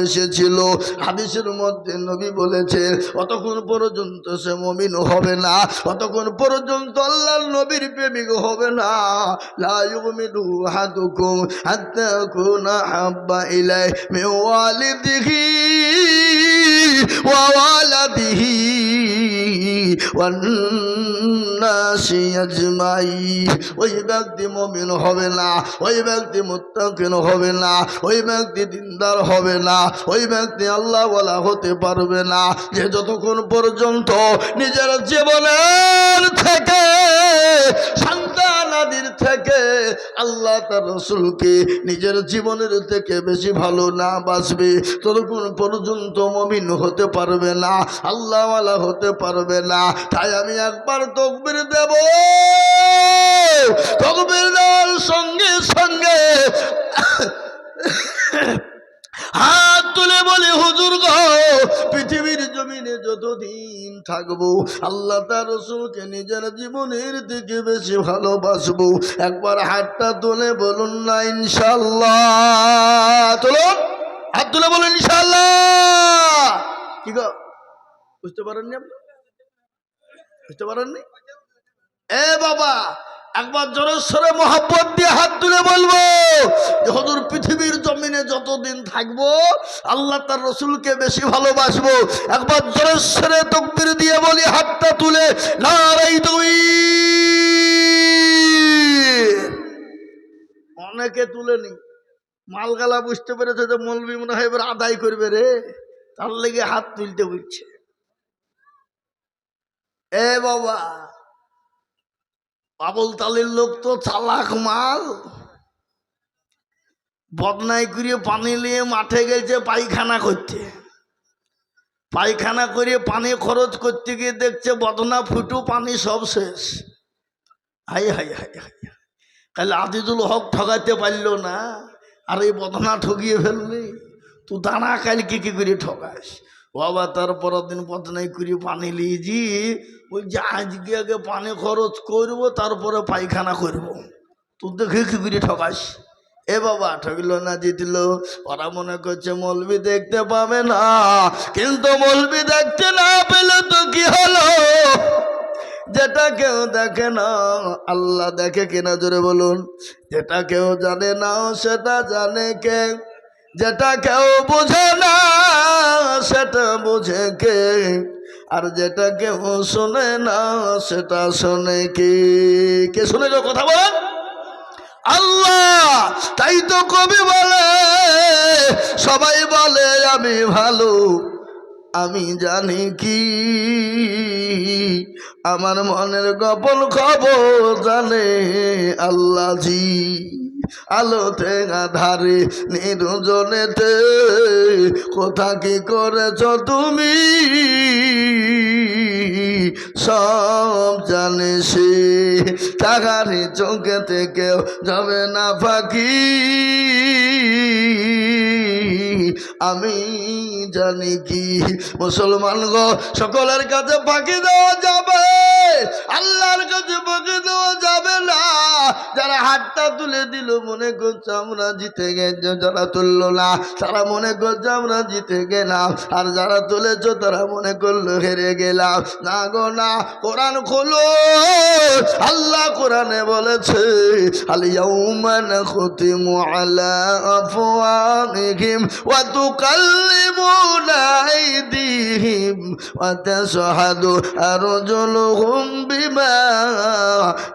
ভালোবেসেছিল হাদিসের মধ্যে নবী বলেছে অতক্ষণ পর্যন্ত সে মমিন হবে না, অতক্ষণ পর্যন্ত আল্লাহর নবীর প্রেমিক হবে না। ওই ব্যক্তি মমিন হবে না, ওই হবে না, ওই ব্যক্তি দিনদার হবে না। ওই ব্যক্তি আল্লাহ বলা হতে পারবে না যে যতক্ষণ পর্যন্ত নিজের জীবনের থেকে সন্তানাদির থেকে আল্লাহ তার রসুলকে নিজের জীবনের থেকে বেশি ভালো না বাঁচবে, ততক্ষণ পর্যন্ত মমিন হতে পারবে না আল্লাহওয়ালা হতে পারবে না। তাই আমি একবার তকবির দেব, তকবির দেওয়ার সঙ্গে সঙ্গে হাত তুলে বলে, হুজুর গো, পৃথিবীর জমিনে যতদিন থাকব, আল্লাহ তার রসুলকে নিজের জীবনের থেকে বেশি ভালোবাসবো। একবার হাতটা তুলে বলুন না ইনশাল্লাহ তুলুন, হাত তুলে বলুন ইনশাল্লাহ কি গো, বুঝতে পারেননি আপনি? বুঝতে পারেননি? এ বাবা একবার জোরেশ্বরে মহাব্বত দিয়ে হাত তুলে বলব হজুর পৃথিবীর জমিনে যতদিন থাকব, আল্লাহ তার রসুলকে বেশি ভালোবাসবো। একবার জোরেশ্বরে তকবির দিয়ে বলি, হাতটা তুলে, নারাই তুই অনেকে তুলেনি মালগালা বুঝতে পেরেছে যে মলবি মনে হয় এবার আদায় করবে রে? তার লেগে হাত তুলতে বুঝছে এ বাবা পাবল তালের লোক তো চালাক মাল। বদনাই করিয়ে পানি নিয়ে মাঠে গেছে পায়খানা করতে। পায়খানা করে পানি খরচ করতে গিয়ে দেখছে বদনা, ফুটু, পানি সব শেষ। Hi hi hi hi. তাহলে আদিজুল হক ঠকাইতে পারল না। আর এই বদনা ঠকিয়ে ফেললি। তুই দানা কালকে কি করে ঠকাস বাবা তারপর দিন বদনাই করে পানি লিয়েছি ওই যে আজকে আগে পানি খরচ করব, তারপরে পায়খানা করব। তুই দেখে কি করে ঠকাস? এ বাবা, ঠকলো না জিতল। ওরা মনে করছে মলবি দেখতে পাবে না, কিন্তু মলবি দেখতে না পেলে তো কি হলো? যেটা কেউ দেখে না, আল্লাহ দেখে কিনা জোরে বলুন। যেটা কেউ জানে না, সেটা জানে কে? যেটা কেউ বোঝে না সেটা বোঝে কে? আর যেটা কেউ শোনে না, সেটা শোনে কে? কে শুনে কথা বলেন আল্লাহ! তাই তো কবি বলে, সবাই বলে, আমি ভালো, আমি জানি কি। আমার মনের গোপন খবর জানে আল্লাহ জি। আলোতে আধারে নিরুজনেতে। কোথা কি করেছ তুমি? সব জানে সে। টাকারে চোখে থেকেও যাবে না ফাঁকি। আমি জানি কি? মুসলমান গো, সকলের কাছে ফাঁকি দেওয়া যাবে। আল্লাহর কাছে ফাঁকি দেওয়া যাবে না। যারা হাতটা তুলে দিল, মনে করছে আমরা জিতে গেছে, যারা তুললো না, তারা মনে করছে আমরা জিতে গেলাম। আর যারা তুলেছ, তারা মনে করল হেরে গেলাম। না গো, না, কোরআন খোলো। আল্লাহ কোরআনে বলেছে আলিয়াউমা নাখতিমু আলা আফওয়াহিহিম ওয়া তুকাল্লিমুনা তাশহাদু আরজুলুহুম বিমা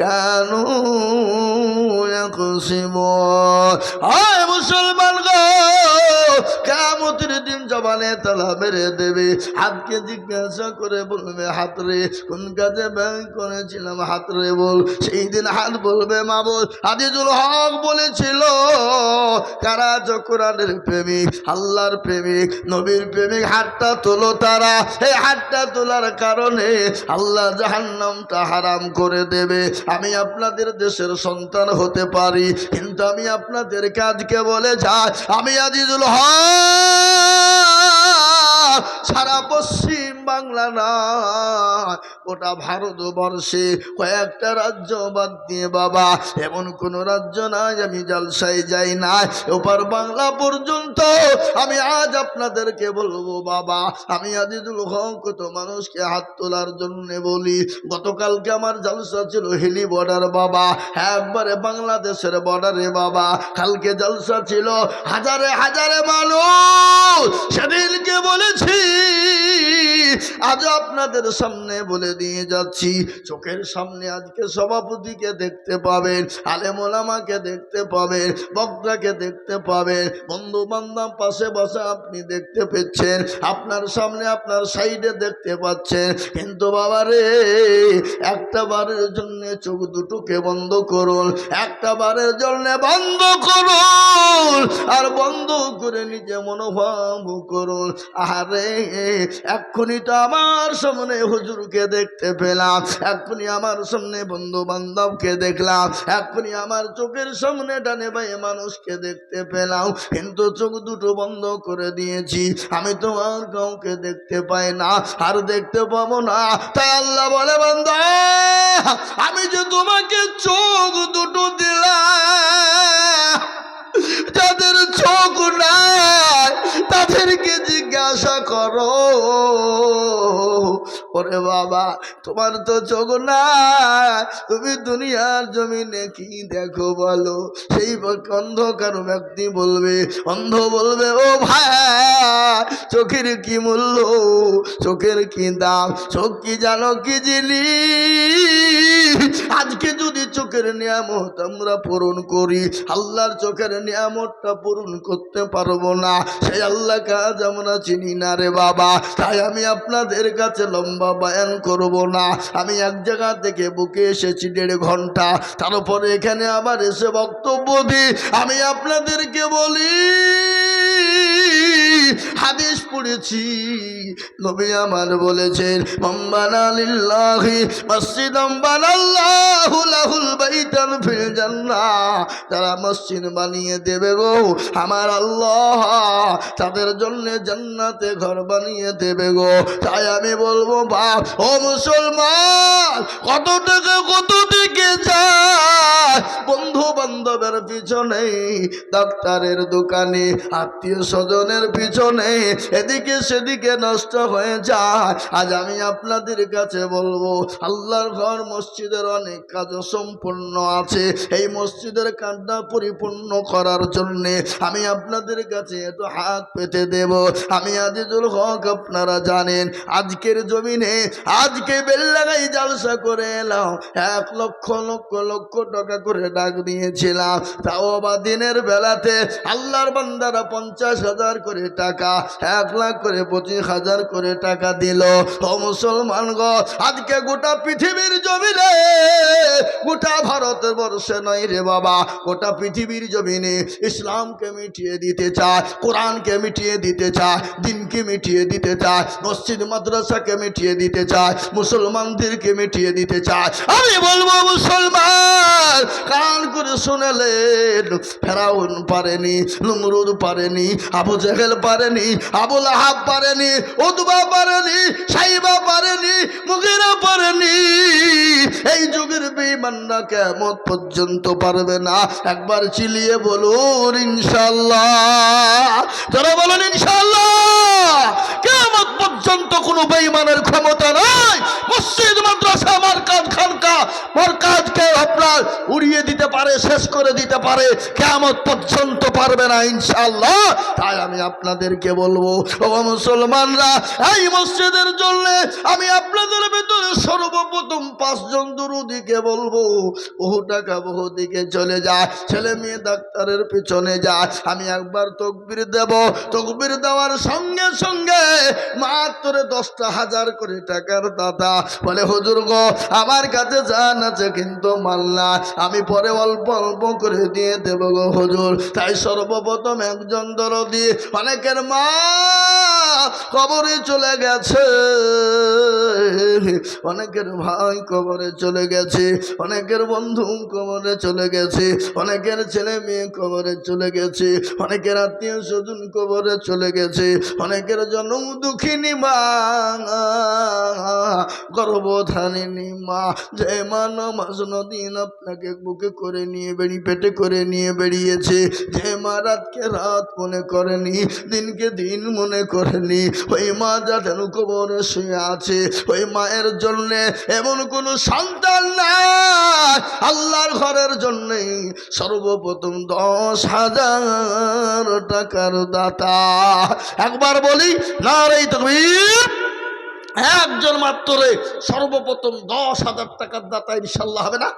কানু ইয়াকসিবুন আয় মুসলমান গো, কিয়ামতের দিন জবানে তালা মেরে দেবে। হাতকে জিজ্ঞাসা করে বলবে, হাত রে, কোন কাজে ব্যয় করেছিলাম হাত রে বল। সেই দিন হাত বলবে, মা বল। আজিজুল হক বলেছিল কারা চক্রানের প্রেমিক, আল্লাহর প্রেমিক, নবীর প্রেমিক, হাতটা তোলো তারা। এই হাতটা তোলার কারণে আল্লাহ জাহান্নামটা হারাম করে দেবে। আমি আপনাদের দেশের সন্তান হতে পারি, কিন্তু আমি আপনাদের কাজকে বলে যাই, আমি আজিজুল হক সারা পশ্চিম বাংলা না। গোটা ভারতবর্ষে কয়েকটা রাজ্য বাদ দিয়ে বাবা, এমন কোন রাজ্য নাই, আমি জালসায় যাই না ওপার বাংলা পর্যন্ত আমি আজ আপনাদেরকে বলব বাবা, আমি আজিদুল হক কত মানুষকে হাত তোলার জন্য বলি। গতকালকে আমার জালসা ছিল হিলি বর্ডার বাবা, একবারে বাংলাদেশের বর্ডারে বাবা। কালকে জালসা ছিল হাজারে হাজারে মানুষ। সেদিনকে বলেছি আজ আপনাদের সামনে বলে দিয়ে যাচ্ছি, চোখের সামনে আজকে সভাপতিকে দেখতে পাবেন আলেমোলামাকে দেখতে পাবেন, বক্তাকে দেখতে পাবেন বন্ধু বান্ধব পাশে বসে আপনি দেখতে পেয়েছেন, আপনার সামনে আপনার সাইডে দেখতে পাচ্ছেন, কিন্তু বাবা রে, একটা বারের জন্য চোখ দুটোকে বন্ধ করুন, একটা বারের জন্য বন্ধ করুন, আর বন্ধ করে নিজে মনোভাব করুন আরে এক্ষুনি তো আমার সামনে হুজুরকে দেখতে পেলাম। এক্ষুনি আমার সামনে বন্ধু বান্ধবকে দেখলাম। এক্ষুনি আমার চোখের সামনে ডানে ভাই মানুষকে দেখতে পেলাম। কিন্তু চোখ দুটো বন্ধ করে দিয়েছি। আমি তো আর কাউকে দেখতে পাই না, আর দেখতে পাবো না। তাই আল্লাহ বলে, বান্দা, আমি যে তোমাকে চোখ দুটো দিলাম জিজ্ঞাসা করো। ওরে বাবা, তোমার তো চোখ না তুমি দুনিয়ার জমিনে কি দেখো বলো? সেই অন্ধকার ব্যক্তি বলবে, অন্ধ বলবে, ও ভাই, চোখের কি মূল্য? চোখের কি দাম? চোখ কি জানো কি জিনিস? আজকে যদি চোখের নিয়ামত আমরা পূরণ করি, আল্লাহর চোখের নিয়ামতটা পূরণ করতে পারব না। সেই আল্লাহ কাজ আমরা চিনি না রে বাবা। তাই আমি আপনাদের কাছে লম্বা বায়ান করব না। আমি এক জায়গা থেকে বুকে এসেছি দেড় ঘণ্টা। তারপরে এখানে আবার এসে বক্তব্য দিই। আমি আপনাদেরকে বলি হাদিস পড়েছি। নবী আমার বলেছেন মাম্বানা লিল্লাহি মসজিদাম বানাল্লাহু লাহুল ফিল যারা মসজিদ বানিয়ে দেবে গো, আমার আল্লাহ। তাদের জন্য জান্নাতে ঘর বানিয়ে দেবে গো। তাই আমি বলব, বাপ, ও মুসলমান, কত টাকা কত দিকে যায়? বন্ধু বান্ধবের পিছনে ডাক্তারের দোকানে, আত্মীয় স্বজনের পিছনে এদিকে সেদিকে নষ্ট হয়ে যায়। আজ আমি আপনাদের কাছে বলব, আল্লাহর ঘর মসজিদের অনেক কাজ সম্পূর্ণ আছে। এই মসজিদের কাজটা পরিপূর্ণ করার জন্যে আমি আপনাদের কাছে একটু হাত পেতে দেব। আমি আজিজুল হক, আপনারা জানেন, আজকের জমিনে, আজকে বেল্লাগাই জালসা করে এলাম। এক লক্ষ লক্ষ লক্ষ টাকা করে ডাক দিয়েছিলাম। তাও বা দিনের বেলাতে আল্লাহর বান্দারা পঞ্চাশ হাজার করে টাকা এক লাখ করে, পঁচিশ হাজার করে টাকা দিল। ও মুসলমান গো আজকে গোটা পৃথিবীর জমিনে, গোটা ভারতবর্ষে নয় রে বাবা, গোটা পৃথিবীর জমিনে ইসলামকে মিটিয়ে দিতে চায়, কোরআনকে মিটিয়ে দিতে চায়, দিনকে মিটিয়ে দিতে চায়, মসজিদ, মাদ্রাসাকে মিটিয়ে দিতে চায়, মুসলমানদেরকে মিটিয়ে দিতে চায়। আমি বলব, মুসলমান, কান করে শুনেলেন, ফেরাউন পারেনি, নমরুদ পারেনি, আবু জেহেল পারেনি, আবুল আহাব পারেনি উদবা পারেনি, সাইবা পারেনি, মুগিরা পারেনি। এই যুগের বেমানরা কেমন পর্যন্ত পারবে না। একবার চিলিয়ে বলুন ইনশাল্লাহ যারা বলেন ইনশাল্লাহ কেমন পর্যন্ত কোনো বেইমানের ক্ষমতা নাই। মসজিদ, মাদ্রাসা, মার্কাজ খানকা কাজকে আপনার উড়িয়ে দিতে পারে, শেষ করে দিতে পারে। কেমন পর্যন্ত পারবে না ইনশাল্লাহ তাই আমি আপনাদেরকে বলব, ও মুসলমানরা, এই মসজিদের জন্য আমি আপনাদের সর্বপ্রথম পাঁচজন দুরুদিকে বলব, বহু টাকা বহু দিকে চলে যায় ছেলে মেয়ে ডাক্তারের পিছনে যায় আমি একবার তকবির দেব। তকবির দেওয়ার সঙ্গে সঙ্গে মাত্র দশটা হাজার করে টাকার দাদা বলে, হুজুর গো, আমার কাছে জান আছে কিন্তু মাল্লা আমি পরে অল্প অল্প করে দিয়ে দেব গো হুজুর। তাই সর্বপ্রথম একজন দরদি, অনেকের মা কবরে চলে গেছে। অনেকের ভাই কবরে চলে গেছে, অনেকের বন্ধু কবরে চলে গেছে, অনেকের ছেলে মেয়ে কবরে চলে গেছে, অনেকের আত্মীয় স্বজন কবরে চলে গেছে, অনেকের জন্ম দুঃখিনী মা, গর্ভধারিণী মা, যে মা নমাজ নদিন আপনাকে বুকে করে নিয়ে বেরিয়ে পেটে করে নিয়ে বেরিয়েছে যে মা রাতকে রাত মনে করেনি, দিনকে দিন মনে করেনি ওই মা যাদের কবরে শুয়ে আছে, ওই মায়ের জন্য এমন কোনো সন্তান নাই। আল্লাহর ঘরের জন্যে সর্বপ্রথম দশ হাজার টাকার দাতা। একবার বলি না রে তুমি একজন মাত্র সর্বপ্রথম দশ হাজার টাকার দাতা ইনশাল্লাহ হবে না?